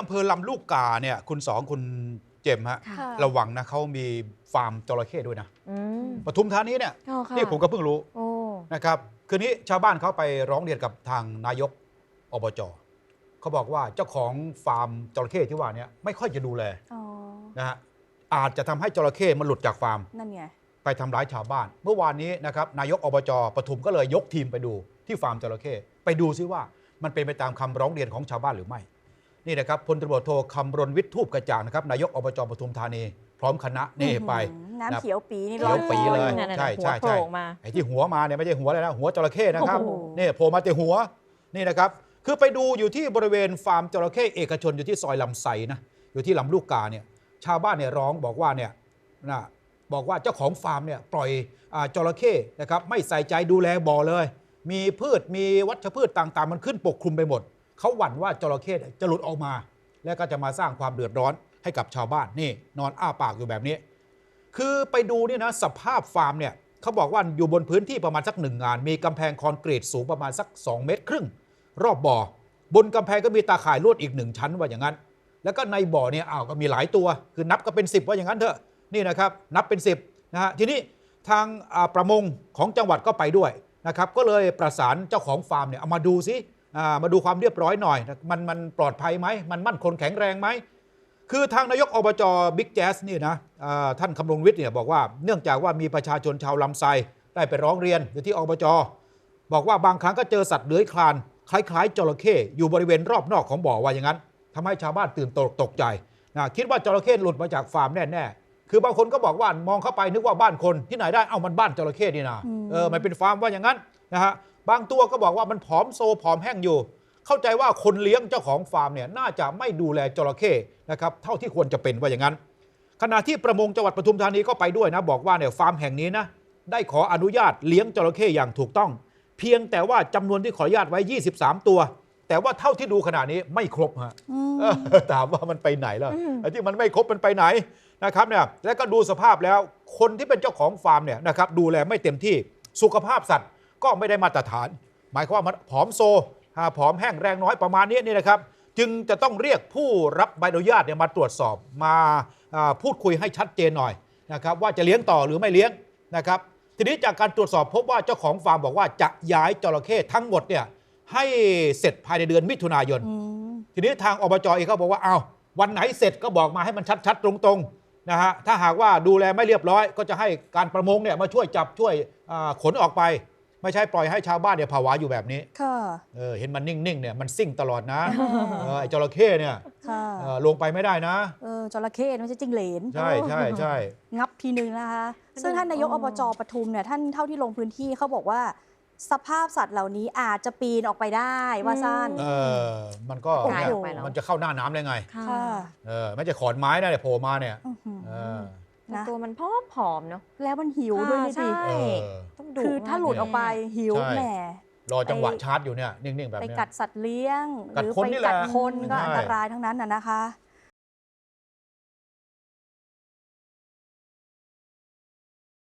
อำเภอลำลูกกาเนี่ยคุณสองคุณเจมส์ฮะค่ะค่ะ ระวังนะเขามีฟาร์มจระเข้ด้วยนะอืมปทุมธานีเนี่ยอ๋อค่ะนี่ผมก็เพิ่งรู้โอ้นะครับคืนนี้ชาวบ้านเขาไปร้องเรียนกับทางนายกอบจเขาบอกว่าเจ้าของฟาร์มจระเข้ที่ว่าเนี้ไม่ค่อยจะดูแลอ๋อนะฮะอาจจะทำให้จระเข้มันหลุดจากฟาร์ม นั่นไง ไปทำร้ายชาวบ้าน เมื่อวานนี้นะครับนายกอบจปทุมก็เลยยกทีมไปดูที่ฟาร์มจระเข้ไปดูซิว่ามันเป็นไปตามคำร้องเรียนของชาวบ้านหรือไม่ นี่นะครับพลตำรวจโทคำรณวิทย์ทูปกระจ่างนะครับนายกอบจปทุมธานี พร้อมคณะนี่ไปอื้อหือน้ำเขียวปีนี่เขียวปีเลยนั่นน่ะใช่หัวใช่โผล่ใช่ออกมาไอ้ที่หัวมาเนี่ยไม่ใช่หัวเลยนะหัวจระเข้นะครับโอ้โหนี่โผล่มาแต่หัวนี่นะครับคือไปดูอยู่ที่บริเวณฟาร์มจระเข้เอกชนอยู่ที่ซอยลำไสนะอยู่ที่ลำลูกกาเนี่ยชาวบ้านเนี่ยร้องบอกว่าเนี่ยนะบอกว่าเจ้าของฟาร์มเนี่ยปล่อยอาจระเข้นะครับไม่ใส่ใจดูแลบ่อเลย มีพืชมีวัชพืชต่างๆ มันขึ้นปกคลุมไปหมด เขาหวั่นว่าจระเข้จะหลุดออกมา แล้วก็จะมาสร้างความเดือดร้อนให้กับชาวบ้านนี่ นอนอ้าปากอยู่แบบนี้ คือไปดูเนี่ยนะสภาพฟาร์มเนี่ยเขาบอกว่าอยู่บนพื้นที่ประมาณสักหนึ่งงาน มีกำแพงคอนกรีตสูงประมาณสัก 2 เมตรครึ่ง รอบบ่อ บนกำแพงก็มีตาข่ายลวดอีกหนึ่งชั้นว่าอย่างนั้น แล้วก็ในบ่อเนี่ยอ้าวก็มีหลายตัว คือนับก็เป็น 10 ว่าอย่างนั้นเถอะนี่นะครับนับเป็น 10นะฮะทีนี้ทางประมงของจังหวัดก็ไปด้วยนะครับก็เลยประสานเจ้าของฟาร์มเนี่ยเอามาดูซิ มาดูความเรียบร้อยหน่อยนะมันมันปลอดภัยไหม มันมั่นคงแข็งแรงไหม คือทางนายกอบจบิ๊กแจ๊สนี่นะอ่าท่านคำรงวิทย์เนี่ยบอกว่าเนื่องจากว่ามีประชาชนชาวลำไซได้ไปร้องเรียนอยู่ที่อบจบอกว่าบางครั้งก็เจอสัตว์เลื้อยคลาน คล้ายๆจระเข้อยู่บริเวณรอบนอกของบ่อว่าอย่างนั้นทำให้ชาวบ้านตื่นตกตกใจนะคิดว่าจระเข้หลุดมาจากฟาร์มแน่ๆ คือบางคนก็บอกว่ามองเข้าไปนึกว่าบ้านคนที่ไหนได้ เอามันบ้านจระเข้นี่นะอืมเออมันเป็นฟาร์มว่าอย่างนั้นนะฮะ บางตัวก็บอกว่ามันผอมโซผอมแห้งอยู่ เข้าใจว่าคนเลี้ยงเจ้าของฟาร์มเนี่ยน่าจะไม่ดูแลจระเข้นะครับเท่าที่ควรจะเป็นว่าอย่างนั้น ขณะที่ประมงจังหวัดปทุมธานีก็ไปด้วยนะ บอกว่าเนี่ยฟาร์มแห่งนี้นะได้ขออนุญาตเลี้ยงจระเข้อย่างถูกต้อง เพียงแต่ว่าจำนวนที่ขออนุญาตไว้ 23 ตัว แต่ว่าเท่าที่ดูขณะนี้ไม่ครบฮะอืมเออถามว่ามันไปไหนล่ะอืมไอ้ที่มันไม่ครบมันไปไหนนะครับเนี่ยแล้วก็ดูสภาพแล้วคนที่เป็นเจ้าของฟาร์มเนี่ยนะครับดูแลไม่เต็มที่สุขภาพสัตว์ ก็ไม่ได้มาตรฐาน หมายความว่ามันผอมโซผอมแห้งแรงน้อยประมาณนี้นี่นะครับ จึงจะต้องเรียกผู้รับใบอนุญาตเนี่ยมาตรวจสอบมาพูดคุยให้ชัดเจนหน่อยนะครับว่าจะเลี้ยงต่อหรือไม่เลี้ยงนะครับ ทีนี้จากการตรวจสอบพบว่าเจ้าของฟาร์มบอกว่าจะย้ายจระเข้ทั้งหมดเนี่ยให้เสร็จภายในเดือนมิถุนายน ทีนี้ทางอบจเองก็บอกว่าเอาวันไหนเสร็จก็บอกมาให้มันชัดๆ ตรงๆนะฮะถ้าหากว่าดูแลไม่เรียบร้อย ก็จะให้การประมงเนี่ยมาช่วยจับช่วยขนออกไป ไม่ใช่ปล่อยให้ชาวบ้านเนี่ยภาวะอยู่แบบนี้ค่ะเออเห็นมันนิ่งๆเนี่ยมันซิ่งตลอดนะเออไอ้จระเข้เนี่ยค่ะเออลงไปไม่ได้นะ เออจระเข้ไม่ใช่จิ้งเหลนใช่ใช่ใช่ งับทีนึงนะคะ ซึ่งท่านนายกอบจปทุมเนี่ยท่านเท่าที่ลงพื้นที่เขาบอกว่า สภาพสัตว์เหล่านี้อาจจะปีนออกไปได้ว่าสั้น เออมันก็โอ้โห เนี่ยออกไปแล้วมันจะเข้าหน้าน้ำได้ไง ค่ะค่ะเออไม่ใช่ขอนไม้นะเนี่ยโผล่มาเนี่ยอื้อหือ เออแต่ นะ ตัวมันผอมๆเนาะ แล้วมันหิวด้วยนี่ใช่สิเออ ต้องดูคือถ้าหลุดออกไปหิวใช่ แหม รอจังหวะชาร์จอยู่เนี่ยนิ่งๆแบบไปเนี้ย กัดสัตว์เลี้ยง หกัดรือคนไปนี่แหละกัดคนก็ใช่ อันตรายทั้งนั้นน่ะนะคะ